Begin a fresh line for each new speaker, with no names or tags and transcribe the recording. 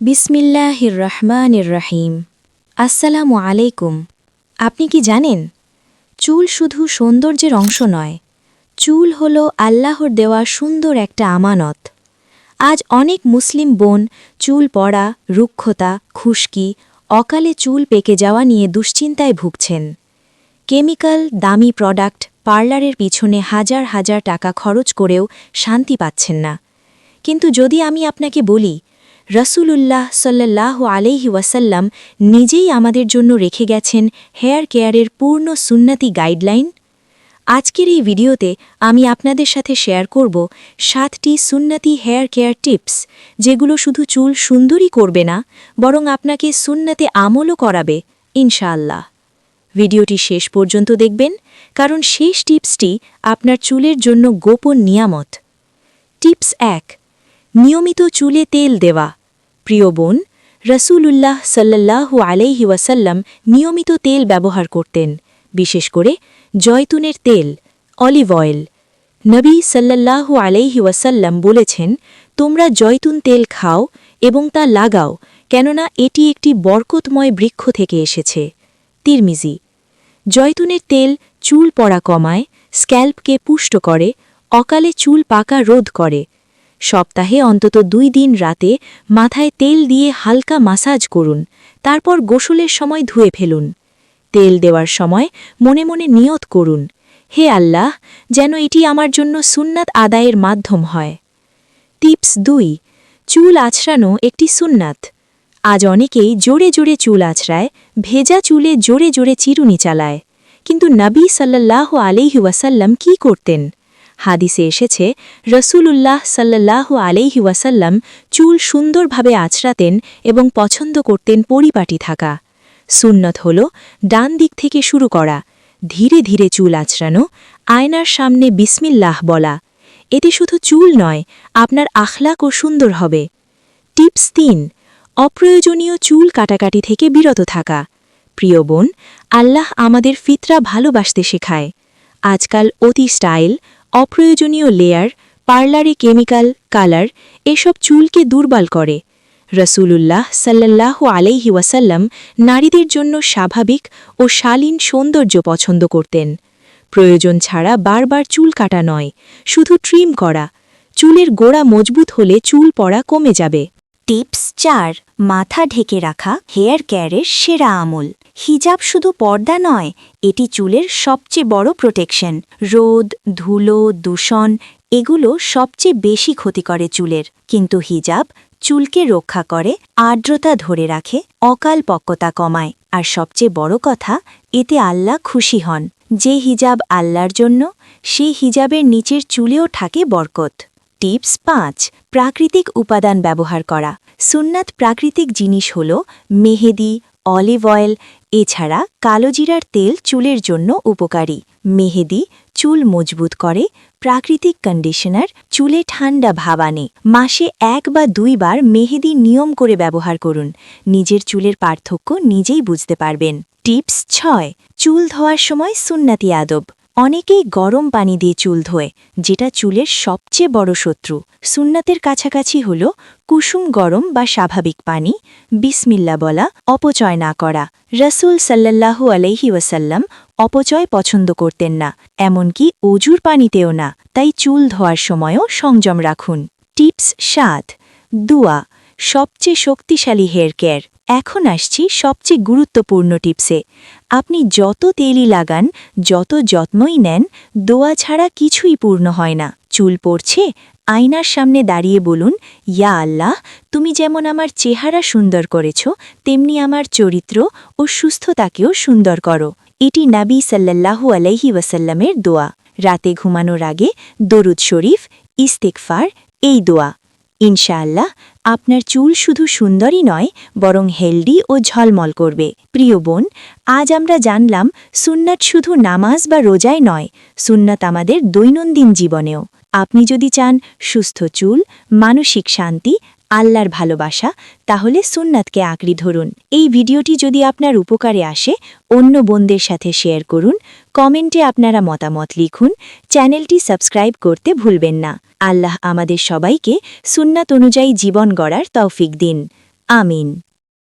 বিসমিল্লাহির রহমানির রহিম আসসালামু আলাইকুম। আপনি কি জানেন, চুল শুধু সৌন্দর্যের অংশ নয়, চুল হল আল্লাহর দেওয়া সুন্দর একটা আমানত। আজ অনেক মুসলিম বোন চুল পড়া, রুক্ষতা, খুশকি, অকালে চুল পেকে যাওয়া নিয়ে দুশ্চিন্তায় ভুগছেন। কেমিক্যাল, দামি প্রোডাক্ট, পার্লারের পিছনে হাজার হাজার টাকা খরচ করেও শান্তি পাচ্ছেন না। কিন্তু যদি আমি আপনাকে বলি রসুলুল্লাহ সাল্লাহ আলাইহি ওয়াসাল্লাম নিজেই আমাদের জন্য রেখে গেছেন হেয়ার কেয়ারের পূর্ণ সুন্নতি গাইডলাইন। আজকের এই ভিডিওতে আমি আপনাদের সাথে শেয়ার করব সাতটি সুন্নতি হেয়ার কেয়ার টিপস, যেগুলো শুধু চুল সুন্দরই করবে না, বরং আপনাকে সুন্নতে আমলও করাবে, ইনশাআল্লাহ। ভিডিওটি শেষ পর্যন্ত দেখবেন, কারণ শেষ টিপসটি আপনার চুলের জন্য গোপন নিয়ামত। টিপস এক, নিয়মিত চুলে তেল দেওয়া। প্রিয় বোন, রসুলুল্লাহ সাল্লাল্লাহু আলাইহি ওয়াসাল্লাম নিয়মিত তেল ব্যবহার করতেন, বিশেষ করে জয়তুনের তেল, অলিভ অয়েল। নবী সাল্লাল্লাহু আলাইহি ওয়াসাল্লাম বলেছেন, তোমরা জয়তুন তেল খাও এবং তা লাগাও, কেননা এটি একটি বরকতময় বৃক্ষ থেকে এসেছে। তিরমিজি, জয়তুনের তেল চুল পড়া কমায়, স্ক্যাল্পকে পুষ্ট করে, অকালে চুল পাকা রোধ করে সপ্তাহে অন্তত দুই দিন রাতে মাথায় তেল দিয়ে হালকা মাসাজ করুন, তারপর গোসলের সময় ধুয়ে ফেলুন। তেল দেওয়ার সময় মনে মনে নিয়ত করুন, হে আল্লাহ, যেন এটি আমার জন্য সুন্নাত আদায়ের মাধ্যম হয়। টিপস দুই, চুল আছড়ানো একটি সুন্নাত। আজ অনেকেই জোরে জোরে চুল আছড়ায়, ভেজা চুলে জোরে জোরে চিরুনি চালায়। কিন্তু নবী সাল্লাহ আলিহি ওয়াসাল্লাম কি করতেন? হাদিসে এসেছে, রসুলুল্লাহ সাল্লাহ আলাইহি ওয়াসাল্লাম চুল সুন্দরভাবে আছড়াতেন এবং পছন্দ করতেন পরিপাটি থাকা। সুন্নত হল, ডান দিক থেকে শুরু করা, ধীরে ধীরে চুল আছড়ানো আয়নার সামনে বিসমিল্লাহ বলা। এতে শুধু চুল নয়, আপনার আখলাকও সুন্দর হবে। টিপস তিন, অপ্রয়োজনীয় চুল কাটাকাটি থেকে বিরত থাকা। প্রিয় বোন, আল্লাহ আমাদের ফিতরা ভালোবাসতে শেখায়। আজকাল অতি স্টাইল অপ্রয়োজনীয় লেয়ার পার্লারে কেমিক্যাল কালার এসব চুলকে দুর্বল করে। রসুলুল্লাহ সাল্লাহ আলাইহি ওয়াসাল্লাম নারীদের জন্য স্বাভাবিক ও শালীন সৌন্দর্য পছন্দ করতেন। প্রয়োজন ছাড়া বারবার চুল কাটা নয়, শুধু ট্রিম করা। চুলের গোড়া মজবুত হলে চুল পড়া কমে যাবে।
টিপস চার, মাথা ঢেকে রাখা হেয়ার কেয়ারের সেরা আমল। হিজাব শুধু পর্দা নয়, এটি চুলের সবচেয়ে বড় প্রোটেকশন রোদ, ধুলো, দূষণ, এগুলো সবচেয়ে বেশি ক্ষতি করে চুলের। কিন্তু হিজাব চুলকে রক্ষা করে, আর্দ্রতা ধরে রাখে, অকাল পক্কতা কমায়। আর সবচেয়ে বড় কথা, এতে আল্লাহ খুশি হন। যে হিজাব আল্লাহর জন্য সেই হিজাবের নিচের চুলেও থাকে বরকত। টিপস পাঁচ, প্রাকৃতিক উপাদান ব্যবহার করা। সুন্নাত প্রাকৃতিক জিনিস হল মেহেদি, অলিভ অয়েল এছাড়া কালোজিরার তেল চুলের জন্য উপকারী। মেহেদি চুল মজবুত করে, প্রাকৃতিক কন্ডিশনার চুলে ঠান্ডা ভাব আনে। মাসে এক বা দুইবার মেহেদি নিয়ম করে ব্যবহার করুন। নিজের চুলের পার্থক্য নিজেই বুঝতে পারবেন। টিপস ছয়, চুল ধোয়ার সময় সুন্নাতি আদব। অনেকেই গরম পানি দিয়ে চুল ধোয়, যেটা চুলের সবচেয়ে বড় শত্রু। সুন্নাতের কাছাকাছি হল কুসুম গরম বা স্বাভাবিক পানি, বিসমিল্লা বলা, অপচয় না করা। রসুল সাল্লাল্লাহু আলহি ওয়াসাল্লাম অপচয় পছন্দ করতেন না, এমনকি অজুর পানিতেও না। তাই চুল ধোয়ার সময়ও সংযম রাখুন। টিপস সাত, দুয়া, সবচেয়ে শক্তিশালী হেয়ার কেয়ার। এখন আসছি সবচেয়ে গুরুত্বপূর্ণ টিপসে। আপনি যত তেলই লাগান, যত যত্নই নেন, দোয়া ছাড়া কিছুই পূর্ণ হয় না। চুল পড়ছে, আয়নার সামনে দাঁড়িয়ে বলুন, ইয়া আল্লাহ, তুমি যেমন আমার চেহারা সুন্দর করেছ, তেমনি আমার চরিত্র ও সুস্থতাকেও সুন্দর করো। এটি নাবি সাল্লাল্লাহু আলাইহি ওয়াসাল্লামের দোয়া। রাতে ঘুমানোর আগে দরুদ শরীফ ইস্তেকফার এই দোয়া। ইনশাআল্লাহ আপনার চুল শুধু সুন্দরই নয়, বরং হেলদি ও ঝলমল করবে। প্রিয় বোন, আজ আমরা জানলাম, সুন্নাত শুধু নামাজ বা রোজায় নয়, সুন্নাত আমাদের দৈনন্দিন জীবনেও। আপনি যদি চান সুস্থ চুল, মানসিক শান্তি আল্লাহর ভালোবাসা, তাহলে সুন্নাতকে আঁকড়ি ধরুন। এই ভিডিওটি যদি আপনার উপকারে আসে, অন্য বোনদের সাথে শেয়ার করুন, কমেন্টে আপনারা মতামত লিখুন, চ্যানেলটি সাবস্ক্রাইব করতে ভুলবেন না। আল্লাহ আমাদের সবাইকে সুন্নাত অনুযায়ী জীবন গড়ার তৌফিক দিন। আমিন।